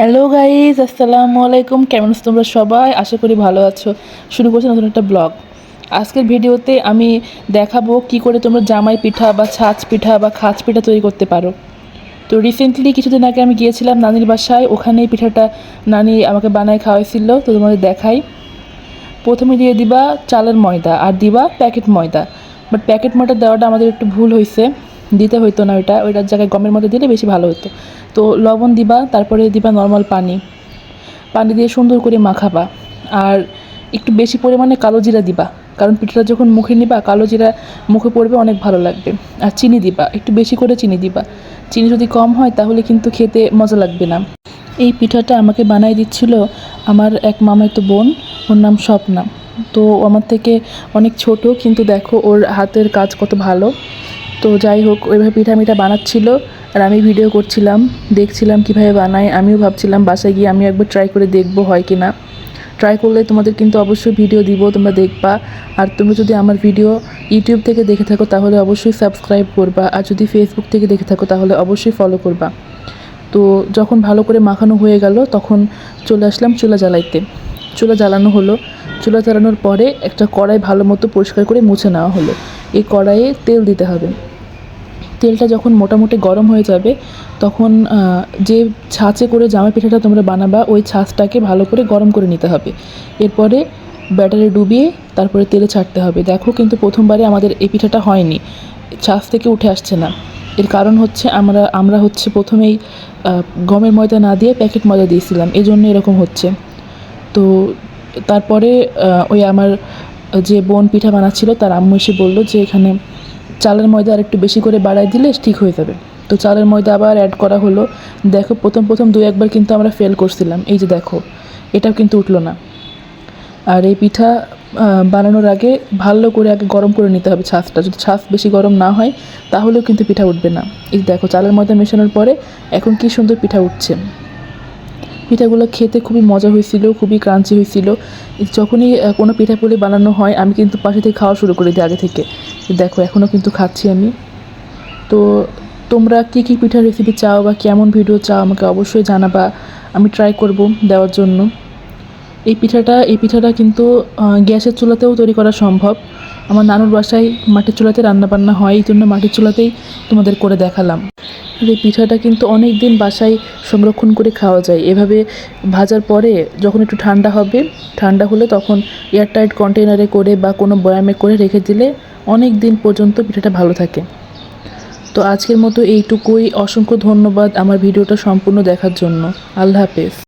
Hello guys আসসালামু আলাইকুম। কেমন আছো তোমরা সবাই? আশা করি ভালো আছো। শুরু করছি নতুন একটা ব্লগ। আজকের ভিডিওতে আমি দেখাবো কি করে তোমরা জামাই পিঠা বা ছাঁচ পিঠা বা খাঁচ পিঠা তৈরি করতে পারো। তো রিসেন্টলি কিছুদিন আগে আমি গিয়েছিলাম নানির বাসায়। ওখানে পিঠাটা নানি আমাকে বানায় খাওয়াইছিল। তো তোমাদের দেখাই। প্রথমে দিয়ে দিবা চালের ময়দা আর দিবা প্যাকেট ময়দা। বাট প্যাকেট ময়দা দেওয়াটা আমাদের একটু ভুল হয়েছে দিতে হইতো না ওইটা, ওইটার জায়গায় গমের মধ্যে দিলে বেশি ভালো হতো তো লবণ দিবা, তারপরে দিবা নর্মাল পানি। পানি দিয়ে সুন্দর করে মাখাবা। আর একটু বেশি পরিমাণে কালো জিরা দিবা। কারণ পিঠাটা যখন মুখে নিবা, কালো জিরা মুখে পড়বে, অনেক ভালো লাগবে। আর চিনি দিবা, একটু বেশি করে চিনি দিবা। চিনি যদি কম হয়, তাহলে কিন্তু খেতে মজা লাগবে না। এই পিঠাটা আমাকে বানাই দিচ্ছিল আমার এক মামাতো বোন, ওর নাম স্বপ্না। তো আমার থেকে অনেক ছোট, কিন্তু দেখো ওর হাতের কাজ কত ভালো। তো যাই হোক, ওইভাবে পিঠা মিঠা বানাচ্ছিল আর আমি ভিডিও করছিলাম, দেখছিলাম কীভাবে বানায়, আমিও ভাবছিলাম বাসায় গিয়ে আমি একবার ট্রাই করে দেখব হয় কি না ট্রাই করলে তোমাদের কিন্তু অবশ্যই ভিডিও দিব, তোমরা দেখবা। আর তুমি যদি আমার ভিডিও ইউটিউব থেকে দেখে থাকো, তাহলে অবশ্যই সাবস্ক্রাইব করবা। আর যদি ফেসবুক থেকে দেখে থাকো, তাহলে অবশ্যই ফলো করবা। তো যখন ভালো করে মাখানো হয়ে গেল, তখন চলে আসলাম চুলা জ্বালাইতে। চুলা জ্বালানো হলো। চুলা জ্বালানোর পরে একটা কড়াই ভালো মতো পরিষ্কার করে মুছে নেওয়া হলো। এই কড়াইয়ে তেল দিতে হবে। তেলটা যখন মোটামুটি গরম হয়ে যাবে, তখন যে ছাঁচে করে জামা পিঠাটা তোমরা বানাবা, ওই ছাঁচটাকে ভালো করে গরম করে নিতে হবে। এরপরে ব্যাটারে ডুবিয়ে তারপরে তেলে ছাড়তে হবে। দেখো কিন্তু প্রথমবারে আমাদের এই পিঠাটা হয়নি, ছাঁচ থেকে উঠে আসছে না। এর কারণ হচ্ছে আমরা আমরা হচ্ছে প্রথমেই গমের ময়দা না দিয়ে প্যাকেট ময়দা দিয়েছিলাম এই জন্য এরকম হচ্ছে। তো তারপরে ওই আমার যে বোন পিঠা বানাচ্ছিল, তার আম্মু এসে বলল যে এখানে চালের ময়দা আর একটু বেশি করে বাড়ায় দিলে ঠিক হয়ে যাবে। তো চালের ময়দা আবার অ্যাড করা হলো। দেখো, প্রথম প্রথম দুই একবার কিন্তু আমরা ফেল করছিলাম। এই যে দেখো, এটাও কিন্তু উঠল না। আর এই পিঠা বানানোর আগে ভালো করে আগে গরম করে নিতে হবে ছাঁচটা। যদি ছাঁচ বেশি গরম না হয়, তাহলেও কিন্তু পিঠা উঠবে না। এই দেখো, চালের ময়দা মেশানোর পরে এখন কি সুন্দর পিঠা উঠছে। পিঠাগুলো খেতে খুবই মজা হয়েছিল, খুবই ক্রাঞ্চি হয়েছিল। যখনই কোনো পিঠা পুলি বানানো হয়, আমি কিন্তু পাশে থেকে খাওয়া শুরু করে দিই আগে থেকে। দেখো এখনও কিন্তু খাচ্ছি আমি। তো তোমরা কী কী পিঠার রেসিপি চাও বা কেমন ভিডিও চাও আমাকে অবশ্যই জানাবা। আমি ট্রাই করব দেওয়ার জন্য। এই পিঠাটা এই পিঠাটা কিন্তু গ্যাসের চুলাতেও তৈরি করা সম্ভব। আমার নানুর বাসায় মাটির চুলাতে রান্না বান্না হয়, এই জন্য মাটির চুলাতেই তোমাদের করে দেখালাম। এই পিঠাটা কিন্তু অনেক দিন বাসায় সংরক্ষণ করে খাওয়া যায়। এভাবে ভাজার পরে যখন একটু ঠান্ডা হবে, ঠান্ডা হলে তখন এয়ারটাইট কন্টেনারে করে বা কোনো বয়ামে করে রেখে দিলে অনেক দিন পর্যন্ত পিঠাটা ভালো থাকে। তো আজকের মতো এইটুকুই। অসংখ্য ধন্যবাদ আমার ভিডিওটা সম্পূর্ণ দেখার জন্য। আল্লাহ হাফেজ।